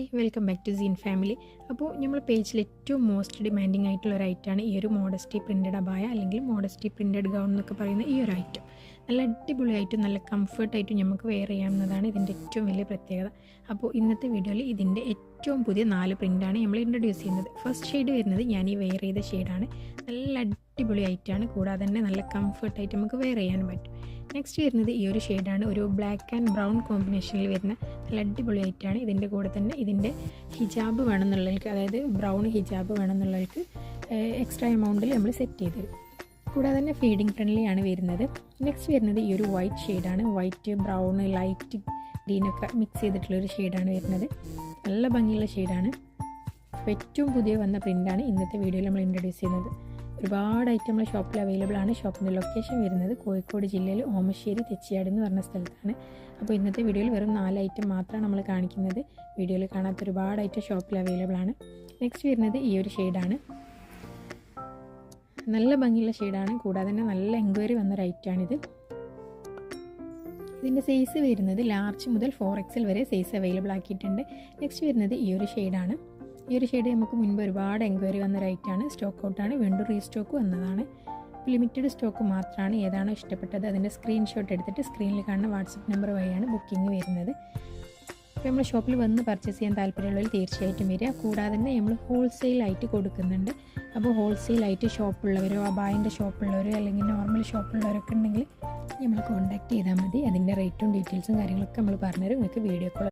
Hi welcome back to scene family. അപ്പോൾ നമ്മൾ പേജിൽ ഏറ്റവും മോസ്റ്റ് ഡിമാൻഡിങ് ആയിട്ടുള്ള ഒരു ഐറ്റമാണ് ഈ ഒരു മോഡസ്റ്റി പ്രിന്റഡ് അബായ അല്ലെങ്കിൽ മോഡസ്റ്റി പ്രിന്റഡ് ഗൗൺ എന്നൊക്കെ പറയുന്ന ഈ ഒരു ഐറ്റം നല്ല അടിപൊളിയായിട്ടും നല്ല കംഫർട്ടായിട്ടും നമുക്ക് വെയർ ചെയ്യാവുന്നതാണ് ഇതിന്റെ ഏറ്റവും വലിയ പ്രത്യേകത. അപ്പോൾ ഇന്നത്തെ വീഡിയോയിൽ ഇതിന്റെ ഏറ്റവും പുതിയ നാല് പ്രിന്റാണ് നമ്മൾ ഇൻട്രൊഡ്യൂസ് ചെയ്യുന്നത്. ഫസ്റ്റ് ഷെയ്ഡ് വരുന്നത് ഞാൻ ഈ വെയർ ചെയ്ത ഷെയ്ഡാണ് നല്ല അടിപൊളി ആയിട്ടാണ് കൂടാതെ തന്നെ നല്ല കംഫർട്ടായിട്ട് നമുക്ക് വെയർ ചെയ്യാൻ പറ്റും. നെക്സ്റ്റ് വരുന്നത് ഈ ഒരു ഷെയ്ഡാണ് ഒരു ബ്ലാക്ക് ആൻഡ് ബ്രൗൺ കോമ്പിനേഷനിൽ വരുന്ന നല്ല അടിപൊളി ആയിട്ടാണ് ഇതിന്റെ കൂടെ തന്നെ ഇതിന്റെ ഹിജാബ് വേണമെന്നുള്ളവർക്ക് അതായത് ബ്രൗൺ ഹിജാബ് വേണമെന്നുള്ളവർക്ക് എക്സ്ട്രാ എമൗണ്ടിൽ നമ്മൾ സെറ്റ് ചെയ്ത് തരും. കൂടാതെ തന്നെ ഫീഡിങ് ഫ്രണ്ട്ലി ആണ് വരുന്നത്. നെക്സ്റ്റ് വരുന്നത് ഈ ഒരു വൈറ്റ് ഷെയ്ഡാണ് വൈറ്റ് ബ്രൗൺ ലൈറ്റ് ഗ്രീനൊക്കെ മിക്സ് ചെയ്തിട്ടുള്ളൊരു ഷെയ്ഡാണ് വരുന്നത്. നല്ല ഭംഗിയുള്ള ഷെയ്ഡാണ് അപ്പോൾ ഏറ്റവും പുതിയ വന്ന പ്രിന്റാണ് ഇന്നത്തെ വീഡിയോയിൽ നമ്മൾ ഇൻട്രൊഡ്യൂസ് ചെയ്യുന്നത്. ഒരുപാട് ഐറ്റം നമ്മുടെ ഷോപ്പിൽ അവൈലബിൾ ആണ്. ഷോപ്പിന്റെ ലൊക്കേഷൻ വരുന്നത് കോഴിക്കോട് ജില്ലയിൽ ഓമശ്ശേരി തെച്ചിയാട് എന്ന് പറഞ്ഞ സ്ഥലത്താണ്. അപ്പോൾ ഇന്നത്തെ വീഡിയോയിൽ വെറും നാല് ഐറ്റം മാത്രമാണ് നമ്മൾ കാണിക്കുന്നത്. വീഡിയോയിൽ കാണാത്ത ഒരുപാട് ഐറ്റം ഷോപ്പിൽ അവൈലബിൾ ആണ്. നെക്സ്റ്റ് വരുന്നത് ഈ ഒരു ഷെയ്ഡാണ് നല്ല ഭംഗിയുള്ള ഷെയ്ഡാണ് കൂടാതെ തന്നെ നല്ല എൻക്വയറി വന്ന ഐറ്റമാണിത് ഇതിന്റെ സൈസ് വരുന്നത് ലാർജ് മുതൽ ഫോർ എക്സൽ വരെ സൈസ് അവൈലബിൾ ആക്കിയിട്ടുണ്ട്. നെക്സ്റ്റ് വരുന്നത് ഈ ഒരു ഷെയ്ഡാണ് ഈ ഒരു ഷെയ്ഡ് നമുക്ക് മുൻപ് ഒരുപാട് എൻക്വയറി വന്ന റൈറ്റാണ് സ്റ്റോക്ക് ഔട്ടാണ് വീണ്ടും റീസ്റ്റോക്ക് വന്നതാണ്. ലിമിറ്റഡ് സ്റ്റോക്ക് മാത്രമാണ് ഏതാണോ ഇഷ്ടപ്പെട്ടത് അതിന്റെ സ്ക്രീൻഷോട്ട് എടുത്തിട്ട് സ്ക്രീനിൽ കാണുന്ന വാട്സപ്പ് നമ്പർ വഴിയാണ് ബുക്കിംഗ് വരുന്നത്. അപ്പോൾ നമ്മൾ ഷോപ്പിൽ വന്ന് പർച്ചേസ് ചെയ്യാൻ താല്പര്യമുള്ളവർ തീർച്ചയായിട്ടും വരിക. കൂടാതെ തന്നെ നമ്മൾ ഹോൾസെയിലായിട്ട് കൊടുക്കുന്നുണ്ട്. അപ്പോൾ ഹോൾസെയിലായിട്ട് ഷോപ്പുള്ളവരോ അബായിന്റെ ഷോപ്പുള്ളവരോ അല്ലെങ്കിൽ നോർമൽ ഷോപ്പുള്ളവരൊക്കെ ഉണ്ടെങ്കിൽ നമ്മൾ കോൺടാക്ട് ചെയ്താൽ മതി. അതിന്റെ റേറ്റും ഡീറ്റെയിൽസും കാര്യങ്ങളൊക്കെ നമ്മൾ പറഞ്ഞുതരും. നിങ്ങൾക്ക് വീഡിയോ കോൾ